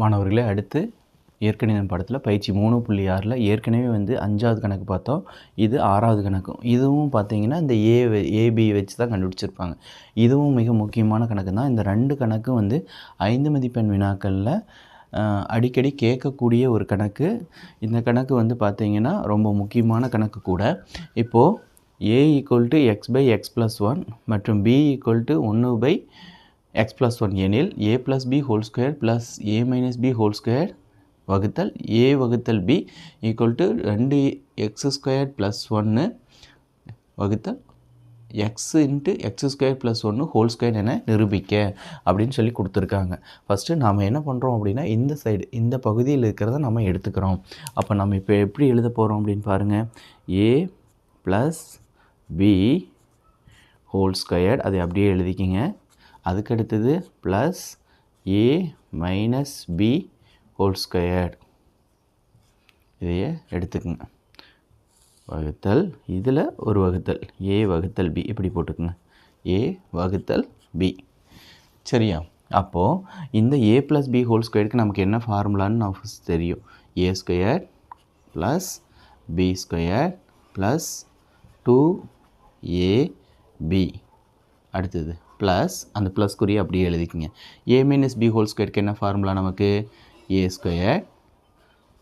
மாணவர்களே அடுத்து இயற்கணிதம் படத்தில் பயிற்சி மூணு புள்ளி ஆறில் ஏற்கனவே வந்து அஞ்சாவது கணக்கு பார்த்தோம். இது ஆறாவது கணக்கும். இதுவும் பார்த்தீங்கன்னா இந்த ஏ ஏபி வச்சு தான் கண்டுபிடிச்சிருப்பாங்க. இதுவும் மிக முக்கியமான கணக்கு தான். இந்த ரெண்டு கணக்கும் வந்து ஐந்து மதிப்பெண் வினாக்களில் அடிக்கடி கேட்கக்கூடிய ஒரு கணக்கு. இந்த கணக்கு வந்து பார்த்திங்கன்னா ரொம்ப முக்கியமான கணக்கு கூட. இப்போது A equal to x by x plus one மற்றும் பி ஈக்குவல் டு ஒன்று பை எக்ஸ் ப்ளஸ் ஒன் எனில் A plus B whole square plus A minus B whole square வகுத்தல் ஏ வகுத்தல் பி ஈக்குவல் டு ரெண்டு எக்ஸ் ஸ்கொயர் ப்ளஸ் ஒன்று வகுத்தல் x into x square plus ஒன்று whole square என நிரூபிக்க அப்படின்னு சொல்லி கொடுத்துருக்காங்க. ஃபஸ்ட்டு நாம் என்ன பண்ணுறோம் அப்படின்னா இந்த சைடு இந்த பகுதியில் இருக்கிறத நம்ம எடுத்துக்கிறோம். அப்போ நம்ம இப்போ எப்படி எழுத போகிறோம் அப்படின்னு பாருங்கள் A plus B whole square அதை அப்படியே எழுதிக்கிங்க. அதுக்கடுத்தது plus A minus B whole square இதையே எடுத்துக்கோங்க. வகுத்தல் இதில் ஒரு வகுத்தல். ஏ வகுத்தல் பி இப்படி போட்டுக்குங்க. ஏ வகுத்தல் பி சரியா? அப்போது இந்த ஏ ப்ளஸ் பி ஹோல் ஸ்கொயருக்கு நமக்கு என்ன ஃபார்முலான்னு நான் ஃபஸ்ட் தெரியும். A square plus B square plus two A B அடுத்தது. ப்ளஸ் அந்த ப்ளஸ் குறி அப்படியே எழுதிக்கிங்க. ஏ மைனஸ் பி ஹோல் ஸ்கொயருக்கு என்ன ஃபார்முலா நமக்கு? A square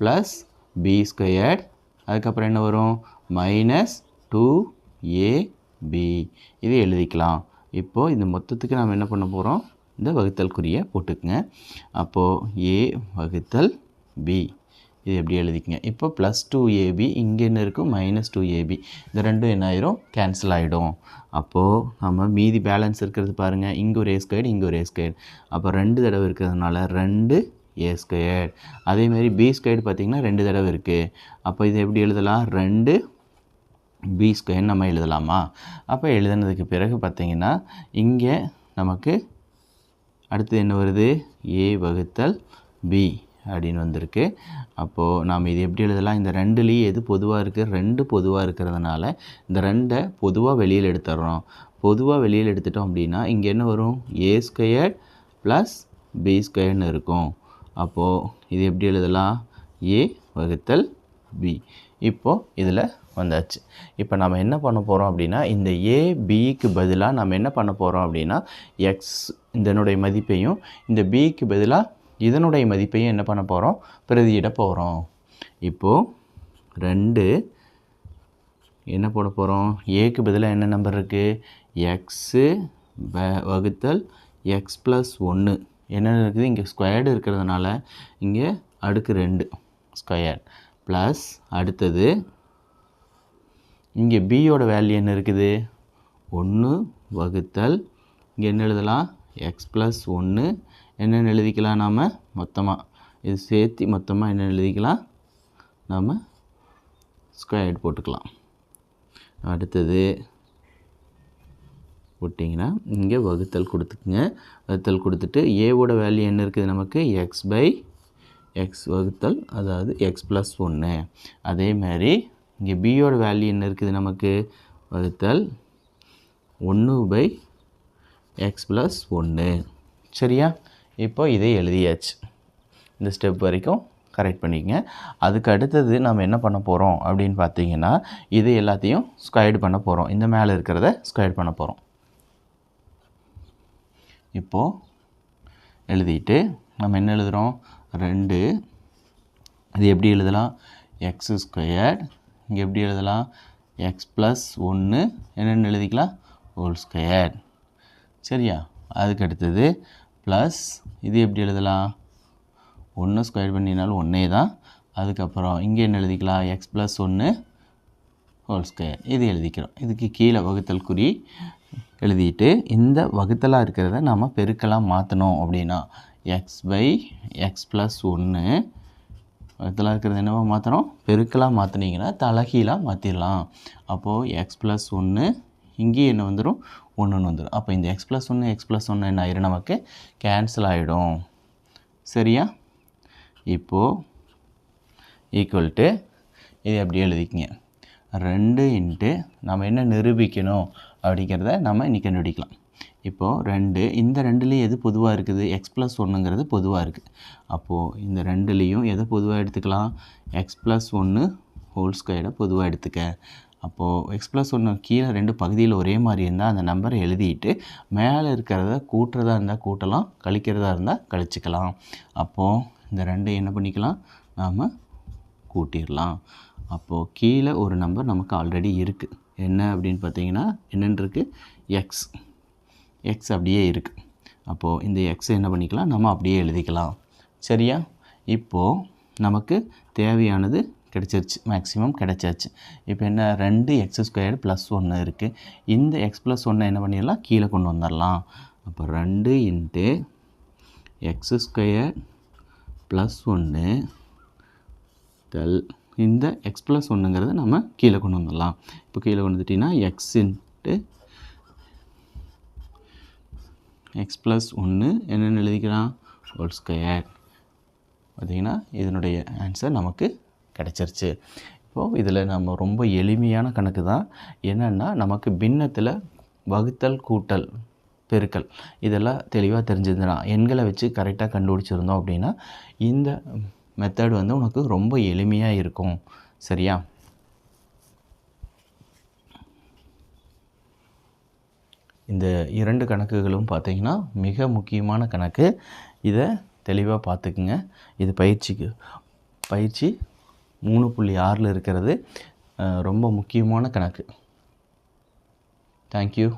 plus B square அதுக்கப்புறம் என்ன வரும்? மைனஸ் டூ ஏ பி இது எழுதிக்கலாம். இப்போது இந்த மொத்தத்துக்கு நாம் என்ன பண்ண போகிறோம் இந்த வகுத்தல் குறியை போட்டுக்குங்க. அப்போது ஏ வகுத்தல் பி இது எப்படி எழுதிக்கங்க? இப்போ ப்ளஸ் டூ ஏபி இங்கே என்ன இருக்கும்? மைனஸ் டூ ஏபி இந்த ரெண்டும் என்ன ஆயிரும்? கேன்சல் ஆகிடும் அப்போது நம்ம மீதி பேலன்ஸ் இருக்கிறது பாருங்கள் இங்கே ஒரு ஏ ஸ்கொயர் இங்கே ஒரு ஏ ஸ்கொயர் அப்போ ரெண்டு தடவை இருக்கிறதுனால ரெண்டு ஏ ஸ்கொயர் அதேமாரி பி ஸ்கொயர் பார்த்திங்கன்னா ரெண்டு தடவை இருக்குது அப்போ இது எப்படி எழுதலாம்? ரெண்டு பி ஸ்கொயர் நம்ம எழுதலாமா? அப்போ எழுதுனதுக்கு பிறகு பார்த்திங்கன்னா இங்கே நமக்கு அடுத்து என்ன வருது? ஏ வகுத்தல் பி அப்படின்னு வந்திருக்கு. அப்போது நாம் இது எப்படி எழுதலாம்? இந்த ரெண்டுலேயும் எது பொதுவாக இருக்குது ரெண்டு பொதுவாக இருக்கிறதுனால இந்த ரெண்டை பொதுவாக வெளியில் எடுத்துடுறோம். பொதுவாக வெளியில் எடுத்துட்டோம் அப்படின்னா இங்கே என்ன வரும்? ஏ ஸ்கொயர் ப்ளஸ் பி ஸ்கொயர்னு இருக்கும். அப்போது இது எப்படி எழுதலாம்? ஏ வகுத்தல் பி இப்போது இதில் வந்தாச்சு. இப்போ நம்ம என்ன பண்ண போகிறோம் அப்படின்னா இந்த ஏ பிக்கு பதிலாக நம்ம என்ன பண்ண போகிறோம் அப்படின்னா எக்ஸ் இதனுடைய மதிப்பையும் இந்த பிக்கு பதிலாக இதனுடைய மதிப்பையும் என்ன பண்ண போகிறோம் பிரதியிட போகிறோம் இப்போது ரெண்டு என்ன போட போகிறோம் ஏக்கு பதிலாக என்ன நம்பர் இருக்குது எக்ஸு வகுத்தல் எக்ஸ் ப்ளஸ் ஒன்று என்ன இருக்குது? இங்கே ஸ்கொயர்டு இருக்கிறதுனால இங்கே அடுக்கு ரெண்டு ஸ்கொயர் ப்ளஸ் அடுத்தது இங்கே பியோட வேல்யூ என்ன இருக்குது? ஒன்று வகுத்தல் இங்கே என்ன எழுதலாம்? எக்ஸ் ப்ளஸ் ஒன்று என்னென்னு எழுதிக்கலாம் நாம் மொத்தமாக இது சேர்த்து மொத்தமாக என்னென்னு எழுதிக்கலாம். நாம் ஸ்கொயர்ட் போட்டுக்கலாம். அடுத்தது போட்டிங்கன்னா இங்கே வகுத்தல் கொடுத்துக்குங்க. வகுத்தல் கொடுத்துட்டு ஏவோட வேல்யூ என்ன இருக்குது நமக்கு? எக்ஸ் பை எக்ஸ் வகுத்தல் அதாவது எக்ஸ் ப்ளஸ் ஒன்று அதே மாதிரி இங்கே பியோட வேல்யூ என்ன இருக்குது நமக்கு? வகுத்தல் ஒன்று பை எக்ஸ் ப்ளஸ் ஒன்று சரியா? இப்போ இதை எழுதியாச்சு. இந்த ஸ்டெப் வரைக்கும் கரெக்ட் பண்ணிக்கங்க. அதுக்கு அடுத்தது நம்ம என்ன பண்ண போகிறோம் அப்படின்னு பார்த்தீங்கன்னா இது எல்லாத்தையும் ஸ்கொயர்டு பண்ண போகிறோம் இந்த மேலே இருக்கிறத ஸ்கொயர்ட் பண்ண போகிறோம் இப்போது எழுதிட்டு நம்ம என்ன எழுதுகிறோம் ரெண்டு. இது எப்படி எழுதலாம்? எக்ஸ் ஸ்கொயர்ட் இங்கே எப்படி எழுதலாம்? எக்ஸ் ப்ளஸ் ஒன்று என்னென்னு எழுதிக்கலாம்? ஹோல் ஸ்கொயர் சரியா? அதுக்கு அடுத்தது ப்ளஸ் இது எப்படி எழுதலாம்? ஒன்று ஸ்கொயர் பண்ணினாலும் ஒன்றே தான். அதுக்கப்புறம் இங்கே என்ன எழுதிக்கலாம்? எக்ஸ் ப்ளஸ் ஒன்று ஹோல் ஸ்கொயர் இது எழுதிக்கிறோம். இதுக்கு கீழே வகுத்தல் குறி எழுதிட்டு இந்த வகுத்தலாக இருக்கிறத நாம் பெருக்கலாக மாற்றணும் அப்படின்னா எக்ஸ் பை எக்ஸ் ப்ளஸ் ஒன்று வகுத்தலாக இருக்கிறது என்னவா மாற்றணும் பெருக்கலாக மாற்றினீங்கன்னா தலகீழாக மாற்றிடலாம் அப்போது எக்ஸ் ப்ளஸ் ஒன்று இங்கேயும் என்ன வந்துடும் ஒன்றுன்னு வந்துடும் அப்போ இந்த எக்ஸ் ப்ளஸ் ஒன்று எக்ஸ் ப்ளஸ் ஒன்று என்ன ஆயிரும்? நமக்கு கேன்சல் ஆகிடும் சரியா? இப்போது ஈக்குவல் டு இது அப்படியே எழுதிக்கிங்க. ரெண்டு இன்ட்டு நம்ம என்ன நிரூபிக்கணும் அப்படிங்கிறத நம்ம இன்றைக்கி கண்டுபிடிக்கலாம். இப்போது ரெண்டு இந்த ரெண்டுலேயும் எது பொதுவாக இருக்குது? எக்ஸ் ப்ளஸ் ஒன்றுங்கிறது பொதுவாக இருக்குது அப்போது இந்த ரெண்டுலேயும் எதை பொதுவாக எடுத்துக்கலாம்? எக்ஸ் ப்ளஸ் ஒன்று ஹோல் ஸ்கொயரை பொதுவாக எடுத்துக்க. அப்போது எக்ஸ் ப்ளஸ் ஒன்று கீழே ரெண்டு பகுதியில் ஒரே மாதிரி இருந்தால் அந்த நம்பரை எழுதிட்டு மேலே இருக்கிறத கூட்டுறதா இருந்தால் கூட்டலாம் கழிக்கிறதா இருந்தால் கழிச்சிக்கலாம். அப்போது இந்த ரெண்டு என்ன பண்ணிக்கலாம்? நாம் கூட்டிடலாம். அப்போது கீழே ஒரு நம்பர் நமக்கு ஆல்ரெடி இருக்குது என்ன அப்படின்னு பார்த்தீங்கன்னா என்னென்னு இருக்குது எக்ஸ் எக்ஸ் அப்படியே இருக்குது அப்போது இந்த எக்ஸ் என்ன பண்ணிக்கலாம்? நம்ம அப்படியே எழுதிக்கலாம். சரியா? இப்போது நமக்கு தேவையானது கிடச்சிருச்சு மேக்ஸிமம் கிடச்சாச்சு. இப்போ என்ன ரெண்டு எக்ஸ் ஸ்கொயர்டு ப்ளஸ் ஒன்று இருக்குது இந்த எக்ஸ் ப்ளஸ் ஒன்று என்ன பண்ணிடலாம்? கீழே கொண்டு வந்துடலாம். அப்போ ரெண்டு இன்ட்டு எக்ஸ் ஸ்கொயர் ப்ளஸ் ஒன்று டெல் இந்த எக்ஸ் ப்ளஸ் ஒன்றுங்கிறத நம்ம கீழே கொண்டு வந்துடலாம். இப்போ கீழே கொண்டு வந்துட்டிங்கன்னா எக்ஸ் இன்ட்டு எக்ஸ் ப்ளஸ் ஒன்று என்னென்னு எழுதிக்கலாம்? ஹோல் ஸ்கொயர் பார்த்திங்கன்னா இதனுடைய ஆன்சர் நமக்கு கிடச்சிருச்சு. இப்போது இதில் நம்ம ரொம்ப எளிமையான கணக்கு தான். என்னென்னா நமக்கு பின்னத்தில் வகுத்தல் கூட்டல் பெருக்கல் இதெல்லாம் தெளிவாக தெரிஞ்சிருந்தனா எண்களை வச்சு கரெக்டாக கண்டுபிடிச்சிருந்தோம் அப்படின்னா இந்த மெத்தட் வந்து உனக்கு ரொம்ப எளிமையாக இருக்கும். சரியா? இந்த இரண்டு கணக்குகளும் பார்த்தீங்கன்னா மிக முக்கியமான கணக்கு. இதை தெளிவாக பார்த்துக்குங்க. இது பயிற்சிக்கு பயிற்சி மூணு புள்ளி ஆறில் இருக்கிறது ரொம்ப முக்கியமான கணக்கு. தேங்க்யூ